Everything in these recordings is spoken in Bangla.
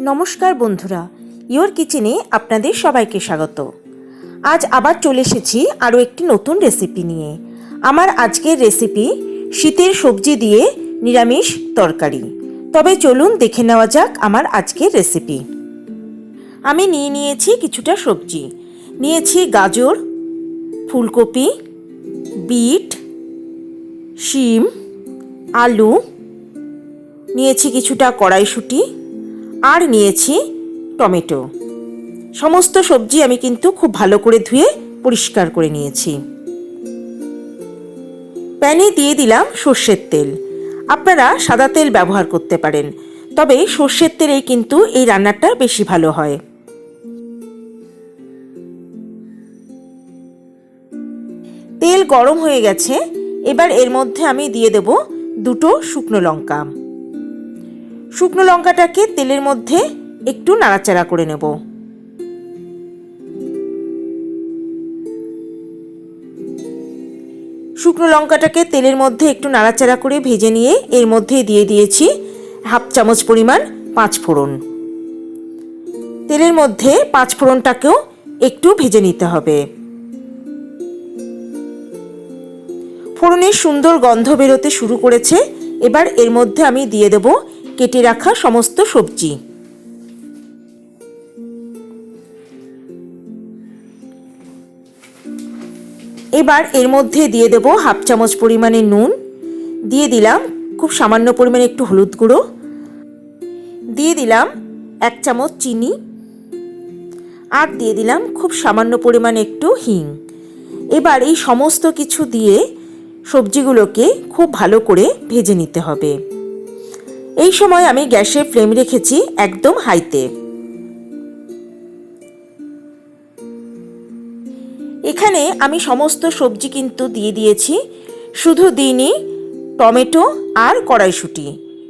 নমস্কার বন্ধুরা, ইয়োর কিচেনে আপনাদের সবাইকে স্বাগত। আজ আবার চলে এসেছি আরও একটি নতুন রেসিপি নিয়ে। আমার আজকের রেসিপি, শীতের সবজি দিয়ে নিরামিষ তরকারি। তবে চলুন দেখে নেওয়া যাক আমার আজকের রেসিপি। আমি নিয়ে নিয়েছি কিছুটা সবজি। নিয়েছি গাজর, ফুলকপি, বিট, শিম, আলু। নিয়েছি কিছুটা কড়াইশুঁটি আর নিয়েছি টমেটো। সমস্ত সবজি আমি কিন্তু খুব ভালো করে ধুয়ে পরিষ্কার করে নিয়েছি। প্যানে দিয়ে দিলাম সর্ষের তেল। আপনারা সাদা তেল ব্যবহার করতে পারেন, তবে সর্ষের তেলেই কিন্তু এই রান্নাটা বেশি ভালো হয়। তেল গরম হয়ে গেছে, এবার এর মধ্যে আমি দিয়ে দেব দুটো শুকনো লঙ্কা। শুকনো লঙ্কাটাকে তেলের মধ্যে একটু নাড়াচাড়া করে নেব। শুকনো লঙ্কাটাকে তেলের মধ্যে একটু নাড়াচাড়া করে ভেজে নিয়ে এর মধ্যে দিয়ে দিয়েছি হাফ চামচ পরিমাণ পাঁচ ফোড়ন। তেলের মধ্যে পাঁচ ফোড়নটাকেও একটু ভেজে নিতে হবে। ফোড়নের সুন্দর গন্ধ বেরোতে শুরু করেছে। এবার এর মধ্যে আমি দিয়ে দেব কেটে রাখা সমস্ত সবজি। এবার এর মধ্যে দিয়ে দেব হাফ চামচ পরিমাণে নুন। দিয়ে দিলাম খুব সামান্য পরিমাণে একটু হলুদ গুঁড়ো। দিয়ে দিলাম এক চামচ চিনি। আর দিয়ে দিলাম খুব সামান্য পরিমাণে একটু হিং। এবার এই সমস্ত কিছু দিয়ে সবজিগুলোকে খুব ভালো করে ভেজে নিতে হবে। এই সময় আমি গ্যাসের ফ্লেম রেখেছি একদম হাইতে। এখানে আমি সমস্ত সবজি কিন্তু দিয়ে দিয়েছি। শুধু দিইনি, টমেটো আর কড়াইশুঁটি।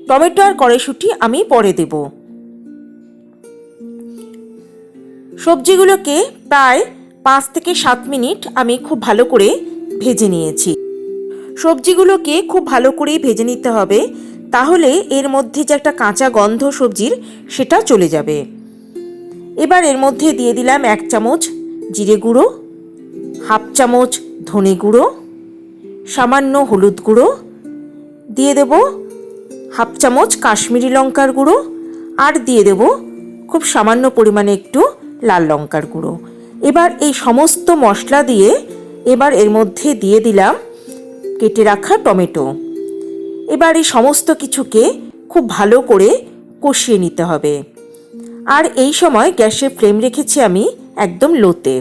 টমেটো আর কড়াইশুঁটি আমি পরে দেব। সবজিগুলোকে প্রায় পাঁচ থেকে সাত মিনিট আমি খুব ভালো করে ভেজে নিয়েছি। সবজিগুলোকে খুব ভালো করে ভেজে নিতে হবে। তাহলে এর মধ্যে যে একটা কাঁচা গন্ধ সবজির সেটা চলে যাবে। এবার এর মধ্যে দিয়ে দিলাম এক চামচ জিরে গুঁড়ো, হাফ চামচ ধনে গুঁড়ো, সামান্য হলুদ গুঁড়ো, দিয়ে দেব হাফ চামচ কাশ্মীরি লঙ্কার গুঁড়ো আর দিয়ে দেব খুব সামান্য পরিমাণে একটু লাল লঙ্কার গুঁড়ো। এবার এই সমস্ত মশলা দিয়ে এবার এর মধ্যে দিয়ে দিলাম কেটে রাখা টমেটো। এবার এই সমস্ত কিছুকে খুব ভালো করে কষিয়ে নিতে হবে। আর এই সময় গ্যাসের ফ্লেম রেখেছি আমি একদম লোতে।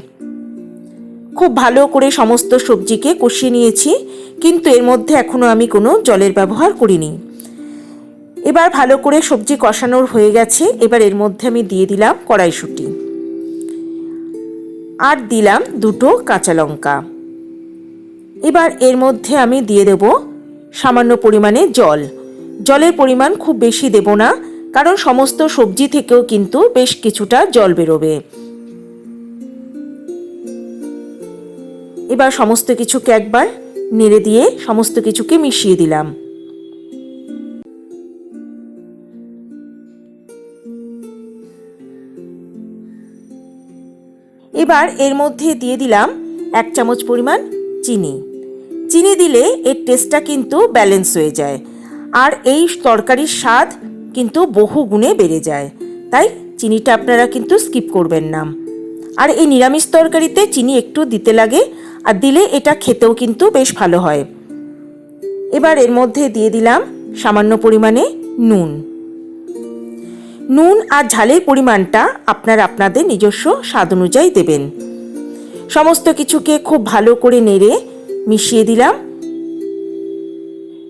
খুব ভালো করে সমস্ত সবজিকে কষিয়ে নিয়েছি, কিন্তু এর মধ্যে এখনও আমি কোনো জলের ব্যবহার করিনি। এবার ভালো করে সবজি কষানোর হয়ে গেছে, এবার এর মধ্যে আমি দিয়ে দিলাম কড়াইশুঁটি। আর দিলাম দুটো কাঁচা লঙ্কা। এবার এর মধ্যে আমি দিয়ে দেব সামান্য পরিমাণে জল। জলের পরিমাণ খুব বেশি দেব না, কারণ সমস্ত সবজি থেকেও কিন্তু বেশ কিছুটা জল বেরোবে। এবার সমস্ত কিছুকে একবার নেড়ে দিয়ে সমস্ত কিছুকে মিশিয়ে দিলাম। এবার এর মধ্যে দিয়ে দিলাম এক চামচ পরিমাণ চিনি। চিনি দিলে এর টেস্টটা কিন্তু ব্যালেন্স হয়ে যায়। আর এই তরকারির স্বাদ কিন্তু বহু গুণে বেড়ে যায়। তাই চিনিটা আপনারা কিন্তু স্কিপ করবেন না। আর এই নিরামিষ তরকারিতে চিনি একটু দিতে লাগে আর দিলে এটা খেতেও কিন্তু বেশ ভালো হয়। এবার এর মধ্যে দিয়ে দিলাম সামান্য পরিমাণে নুন। নুন আর ঝালের পরিমাণটা আপনার আপনাদের নিজস্ব স্বাদ অনুযায়ী দেবেন। সমস্ত কিছুকে খুব ভালো করে নেড়ে মিশিয়ে দিলাম।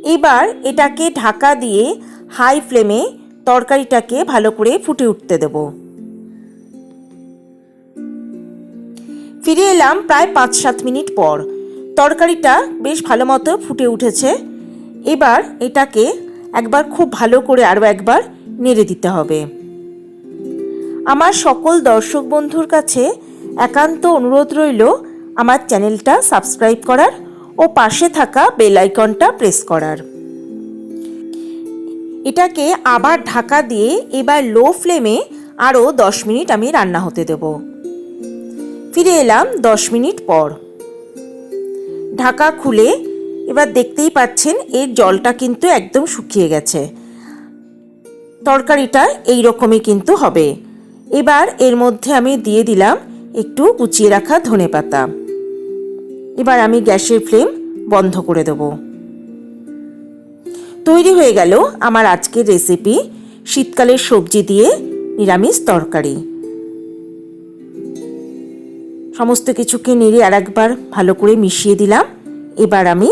এবার এটাকে ঢাকা দিয়ে হাই ফ্লেমে তরকারিটাকে ভালো করে ফুটে উঠতে দেব। ফিরে এলাম প্রায় পাঁচ সাত মিনিট পর। তরকারিটা বেশ ভালো মতো ফুটে উঠেছে। এবার এটাকে একবার খুব ভালো করে আরও একবার নেড়ে দিতে হবে। আমার সকল দর্শক বন্ধুর কাছে একান্ত অনুরোধ রইল আমার চ্যানেলটা সাবস্ক্রাইব করার। ও পাশে থাকা বেল আইকনটা প্রেস করার। এটাকে আবার ঢাকা দিয়ে এবার লো ফ্লেমে আরও দশ মিনিট আমি রান্না হতে দেব। ফিরে এলাম দশ মিনিট পর। ঢাকা খুলে এবার দেখতেই পাচ্ছেন এর জলটা কিন্তু একদম শুকিয়ে গেছে। তরকারিটা এই রকমই কিন্তু হবে। এবার এর মধ্যে আমি দিয়ে দিলাম একটু কুচিয়ে রাখা ধনে পাতা এবার আমি গ্যাসের ফ্লেম বন্ধ করে দেব। তৈরি হয়ে গেল আমার আজকের রেসিপি শীতকালের সবজি দিয়ে নিরামিষ তরকারি। সমস্ত কিছুকে নেড়ে আর একবার ভালো করে মিশিয়ে দিলাম। এবার আমি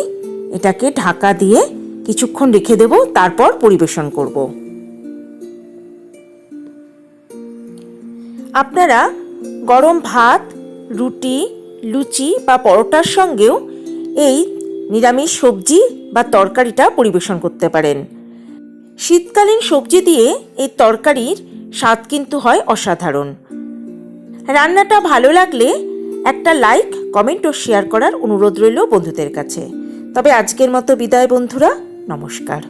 এটাকে ঢাকা দিয়ে কিছুক্ষণ রেখে দেব, তারপর পরিবেশন করব। আপনারা গরম ভাত, রুটি লুচি বা পরোটার সঙ্গেও এই নিরামিষ সবজি বা তরকারিটা পরিবেশন করতে পারেন। শীতকালীন সবজি দিয়ে এই তরকারির স্বাদ কিন্তু হয় অসাধারণ। রান্নাটা ভালো লাগলে একটা লাইক, কমেন্ট ও শেয়ার করার অনুরোধ রইল বন্ধুদের কাছে। তবে আজকের মতো বিদায় বন্ধুরা, নমস্কার।